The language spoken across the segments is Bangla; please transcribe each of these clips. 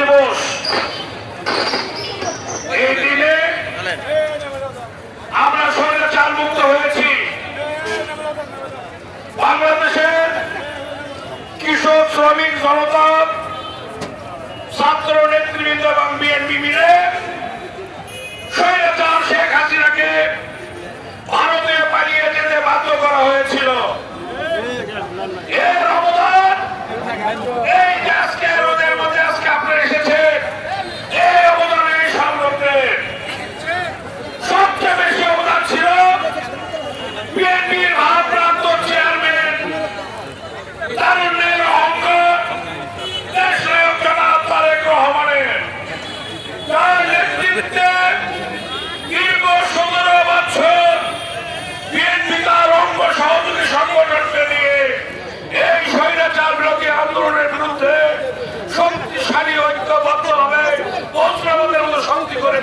দিবস। এই দিনে আমরা শরীরে চাল মুক্ত হয়েছি। বাংলাদেশের কৃষক, শ্রমিক, জনতা, ছাত্র, নেতৃবৃন্দ এবং বিএনপি মিলে এই যে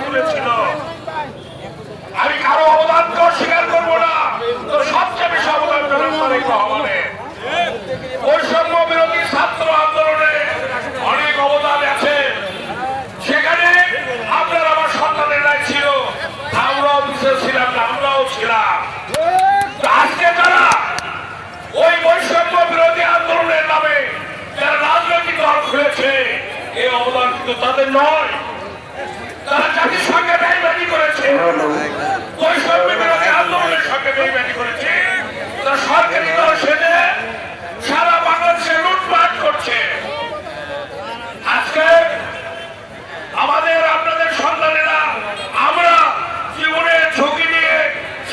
তুলেছিল আমি কারও অবদানকে অস্বীকার করব না। সবচেয়ে বেশি অবদান জনাব তারেক বৈষম্য বিরোধী ছাত্র আন্দোলনে অনেক অবদান আছে। সেখানে আপনার আমার সন্তানেরাই ছিল, আমরাও বিশেষ ছিলাম না, আমরাও ছিলাম। আজকে তারা ওই বৈষম্য বিরোধী আন্দোলনের নামে যারা রাজনৈতিক দল খুলেছে, এই অবদান কিন্তু তাদের নয়। তারা জাতির সঙ্গে বেইমানি করেছে। আমাদের, আপনাদের সন্তানেরা, আমরা জীবনের ঝুঁকি নিয়ে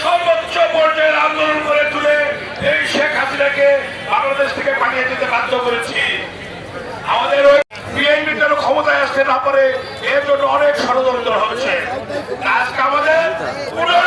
সর্বোচ্চ পর্যায়ের আন্দোলন করে তুলে এই শেখ হাসিনাকে বাংলাদেশ থেকে পাঠিয়ে যেতে এর জন্য অনেক ষড়যন্ত্র হয়েছে আজকে আমাদের পুরো